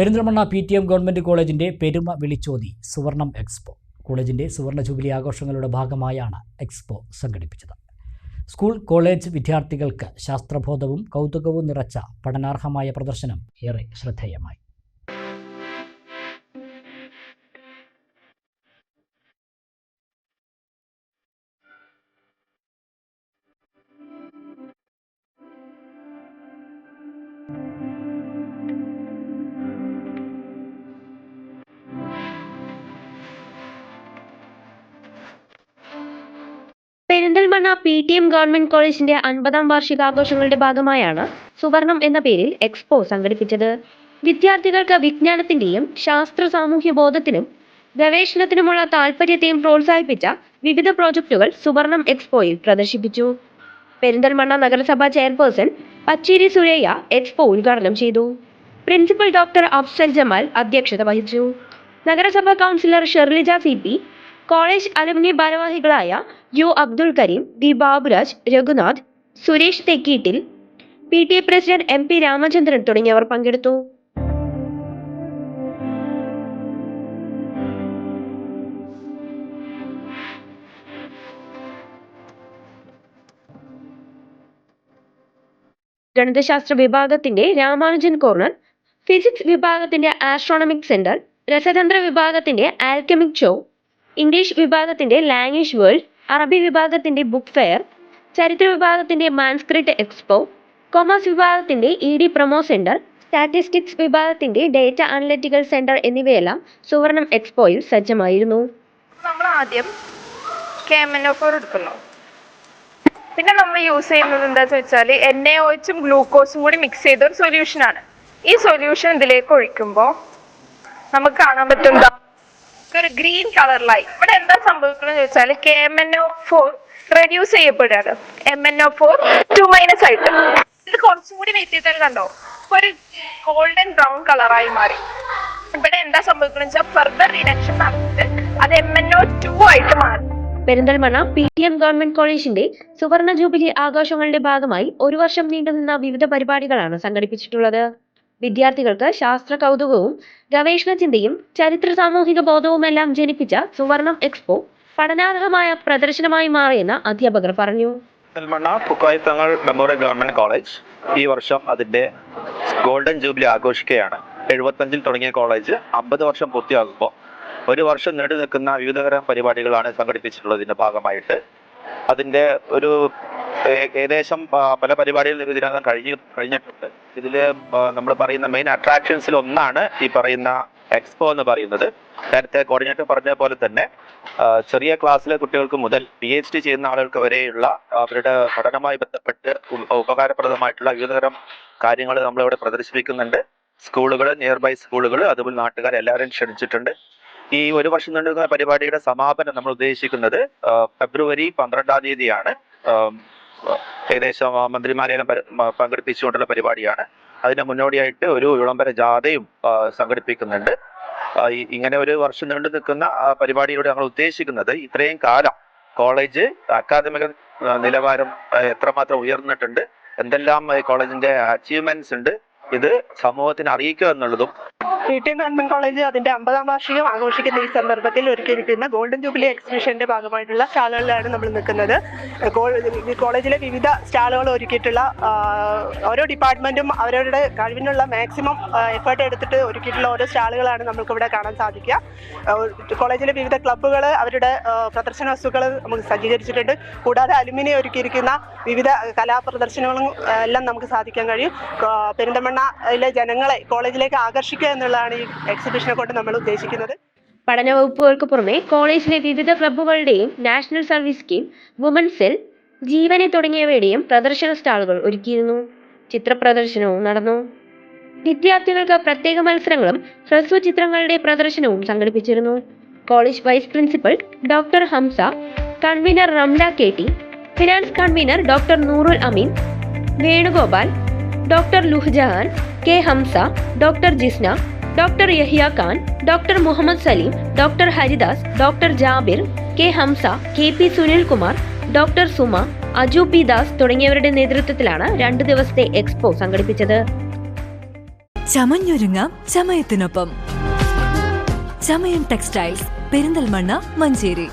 Perinthalmanna P T M government കോളേജിന്റെ പെരുമ വിളിച്ചോതി സുവർണം expo. കോളേജിന്റെ സുവർണ ജൂബിലി ആഘോഷങ്ങളുടെ ഭാഗമായാണ് എക്സ്പോ സംഘടിപ്പിച്ചത്. സ്കൂൾ കോളേജ് വിദ്യാർത്ഥികൾക്ക് ശാസ്ത്രബോധവും കൗതുകവും നിറച്ച പഠനാർഹമായ പ്രദർശനം ഏറെ ശ്രദ്ധേയമായി. Perinthalmanna P T M government കോളേജിന്റെ അൻപതാം വാർഷികാഘോഷങ്ങളുടെ ഭാഗമായാണ് സുവർണം എന്ന പേരിൽ എക്സ്പോ സംഘടിപ്പിച്ചത്. വിദ്യാർത്ഥികൾക്ക് വിജ്ഞാനത്തിന്റെയും ശാസ്ത്ര സാമൂഹ്യ ബോധത്തിനും ഗവേഷണത്തിനുമുള്ള താല്പര്യത്തെയും പ്രോത്സാഹിപ്പിച്ച വിവിധ പ്രോജക്റ്റുകൾ സുവർണം എക്സ്പോയിൽ പ്രദർശിപ്പിച്ചു. പെരിന്തൽമണ്ണ നഗരസഭാ ചെയർപേഴ്സൺ പച്ചേരി സുരയ്യ എക്സ്പോ ഉദ്ഘാടനം ചെയ്തു. പ്രിൻസിപ്പൽ ഡോക്ടർ അഫ്സൽ ജമാൽ അധ്യക്ഷത വഹിച്ചു. നഗരസഭാ councillor Sherlija C P college alumni ഭാരവാഹികളായ U Abdul Karim D Baburaj Raghunath Suresh Thekkeettil P T A president M P Ramachandran തുടങ്ങിയവർ പങ്കെടുത്തു. ഗണിതശാസ്ത്ര വിഭാഗത്തിന്റെ രാമാനുജൻ കോർണർ ഫിസിക്സ് വിഭാഗത്തിന്റെ ആസ്ട്രോണമിക് സെന്റർ രസതന്ത്ര വിഭാഗത്തിന്റെ ആൽക്കമിക് ഷോ ഇംഗ്ലീഷ് വിഭാഗത്തിന്റെ ലാംഗ്വേജ് വേൾഡ് അറബി വിഭാഗത്തിന്റെ ബുക്ക് ഫെയർ ചരിത്ര വിഭാഗത്തിന്റെ മാൻസ്ക്രിപ്റ്റ് എക്സ്പോ കൊമേഴ്സ് വിഭാഗത്തിന്റെ E D promo centre statistics വിഭാഗത്തിന്റെ ഡേറ്റ അനലിറ്റിക്കൽ സെന്റർ എന്നിവയെല്ലാം സുവർണം എക്സ്പോയിൽ സജ്ജമായിരുന്നു. നമ്മൾ ആദ്യം കേമനോഫോർ എടുക്കുന്നു. പിന്നെ നമ്മൾ യൂസ് ചെയ്യുന്നത് എന്താന്ന് വെച്ചാൽ എൻ എ ഒച്ചും ഗ്ലൂക്കോസും കൂടി മിക്സ് ചെയ്ത ഒരു സൊല്യൂഷൻ ആണ്. ഈ സൊല്യൂഷൻ ഇതിലേക്ക് ഒഴിക്കുമ്പോൾ നമുക്ക് കാണാൻ പറ്റും ഒരു ഗ്രീൻ കളറിലായി ഇവിടെ എന്താ സംഭവിക്കുന്നത് ചോദിച്ചാൽ K M N O four reduce ചെയ്യപ്പെടുകയാണ്. M N O four two minus ആയിട്ട്. ഇത് കുറച്ചും കൂടി വെയിറ്റ് ചെയ്താൽ കണ്ടോ ഒരു ഗോൾഡൻ ബ്രൗൺ കളറായി മാറി. ഇവിടെ എന്താ സംഭവിക്കുന്നത് വെച്ചാൽ ഫെർദർ റിഡക്ഷൻ നടന്നിട്ട് അത് എം എൻ ഒ ടു ആയിട്ട് മാറി. Perinthalmanna P T M government കോളേജിന്റെ സുവർണ ജൂബിലി ആഘോഷങ്ങളുടെ ഭാഗമായി ഒരു വർഷം നീണ്ടുനിന്ന വിവിധ പരിപാടികളാണ് സംഘടിപ്പിച്ചിട്ടുള്ളത്. വിദ്യാർത്ഥികൾക്ക് ശാസ്ത്ര കൗതുകവും ഗവേഷണ ചിന്തയും ചരിത്ര സാമൂഹിക ബോധവുമെല്ലാം ജനിപ്പിച്ച സുവർണം എക്സ്പോ പഠനാർഹമായ പ്രദർശനമായി മാറിയെന്ന് അധ്യാപകർ പറഞ്ഞു. പെരിന്തൽമണ്ണ കുക്കായിത്തങ്ങൾ മെമ്മോറിയൽ ഗവൺമെന്റ് കോളേജ് ഈ വർഷം അതിന്റെ ഗോൾഡൻ ജൂബിലി ആഘോഷിക്കുകയാണ്. എഴുപത്തഞ്ചിൽ തുടങ്ങിയ കോളേജ് അമ്പത് വർഷം പൂർത്തിയാകുമ്പോൾ ഒരു വർഷം നീണ്ടു നിൽക്കുന്ന വിവിധതരം പരിപാടികളാണ് സംഘടിപ്പിച്ചിട്ടുള്ളതിന്റെ ഭാഗമായിട്ട്. അതിന്റെ ഒരു ഏകദേശം പല പരിപാടികൾ ഇതിനകം കഴിഞ്ഞു കഴിഞ്ഞിട്ടുണ്ട്. ഇതിൽ നമ്മൾ പറയുന്ന മെയിൻ അട്രാക്ഷൻസിൽ ഒന്നാണ് ഈ പറയുന്ന എക്സ്പോ എന്ന് പറയുന്നത്. നേരത്തെ കോർഡിനേറ്റർ പറഞ്ഞ പോലെ തന്നെ ചെറിയ ക്ലാസ്സിലെ കുട്ടികൾക്ക് മുതൽ പി എച്ച് ഡി ചെയ്യുന്ന ആളുകൾക്ക് വരെയുള്ള അവരുടെ പഠനവുമായി ബന്ധപ്പെട്ട് ഉപകാരപ്രദമായിട്ടുള്ള വിവിധതരം കാര്യങ്ങൾ നമ്മളിവിടെ പ്രദർശിപ്പിക്കുന്നുണ്ട്. സ്കൂളുകൾ നിയർ ബൈ സ്കൂളുകൾ അതുപോലെ നാട്ടുകാർ എല്ലാവരും ക്ഷണിച്ചിട്ടുണ്ട്. ഈ ഒരു വർഷം നീണ്ടുന്ന പരിപാടിയുടെ സമാപനം നമ്മൾ ഉദ്ദേശിക്കുന്നത് ഫെബ്രുവരി പന്ത്രണ്ടാം തീയതിയാണ്. ഏകദേശം മന്ത്രിമാരെയും പങ്കെടുപ്പിച്ചുകൊണ്ടുള്ള പരിപാടിയാണ്. അതിന് മുന്നോടിയായിട്ട് ഒരു വിളംബര ജാഥയും സംഘടിപ്പിക്കുന്നുണ്ട്. ഇങ്ങനെ ഒരു വർഷം നീണ്ടു നിൽക്കുന്ന പരിപാടിയിലൂടെ ഞങ്ങൾ ഉദ്ദേശിക്കുന്നത് ഇത്രയും കാലം കോളേജ് അക്കാദമിക നിലവാരം എത്രമാത്രം ഉയർന്നിട്ടുണ്ട് എന്തെല്ലാം കോളേജിന്റെ അച്ചീവ്മെന്റ്സ് ഉണ്ട് ഇത് സമൂഹത്തിന് അറിയിക്കുക എന്നുള്ളതും വീട്ടിൽ ഗവൺമെന്റ് കോളേജ് അതിന്റെ അമ്പതാം വാർഷികം ആഘോഷിക്കുന്ന ഈ സന്ദർഭത്തിൽ ഒരുക്കിയിരിക്കുന്ന ഗോൾഡൻ ജൂബിലി എക്സിബിഷന്റെ ഭാഗമായിട്ടുള്ള സ്റ്റാളുകളിലാണ് നമ്മൾ നിൽക്കുന്നത്. കോളേജിലെ വിവിധ സ്റ്റാളുകൾ ഒരുക്കിയിട്ടുള്ള ഓരോ ഡിപ്പാർട്ട്മെന്റും അവരവരുടെ കഴിവിനുള്ള മാക്സിമം എഫേർട്ട് എടുത്തിട്ട് ഒരുക്കിയിട്ടുള്ള ഓരോ സ്റ്റാളുകളാണ് നമുക്ക് ഇവിടെ കാണാൻ സാധിക്കുക. കോളേജിലെ വിവിധ ക്ലബ്ബുകൾ അവരുടെ പ്രദർശന വസ്തുക്കൾ നമുക്ക് സജ്ജീകരിച്ചിട്ടുണ്ട്. കൂടാതെ അലുമിനിയം ഒരുക്കിയിരിക്കുന്ന വിവിധ കലാപ്രദർശനങ്ങളും എല്ലാം നമുക്ക് സാധിക്കാൻ കഴിയും. ആ, പെരിന്തൽമണ്ണയിലെ ജനങ്ങളെ കോളേജിലേക്ക് ആകർഷിക്കുക എന്നുള്ളതാണ് ഈ എക്സിബിഷനെ കൊണ്ട് നമ്മൾ ഉദ്ദേശിക്കുന്നത്. പഠന വകുപ്പുകൾക്ക് പുറമെ കോളേജിലെ വിവിധ ക്ലബ്ബുകളുടെയും national service scheme women's cell ജീവനെ തുടങ്ങിയവയുടെയും പ്രദർശന സ്റ്റാളുകൾ ഒരുക്കിയിരുന്നു. ചിത്ര പ്രദർശനവും നടന്നു. വിദ്യാർത്ഥികൾക്ക് പ്രത്യേക മത്സരങ്ങളും ഹ്രസ്വ ചിത്രങ്ങളുടെ പ്രദർശനവും സംഘടിപ്പിച്ചിരുന്നു. College vice principal doctor Hamsa convener Ramla K T finance convener doctor Noorul Ameen Venugopal doctor Luhjahan K Hamsa doctor Jisna doctor Yahiya Khan doctor Muhammad Saleem doctor Haridas doctor Jabir K Hamsa K P Sunilkumar doctor Suma Aju P Das തുടങ്ങിയവരുടെ നേതൃത്വത്തിലാണ് രണ്ടു ദിവസത്തെ expo സംഘടിപ്പിച്ചത്. ചമഞ്ഞൊരുങ്ങാം ചമയത്തിനൊപ്പം. Chamayam textiles Perinthalmanna Manjeri.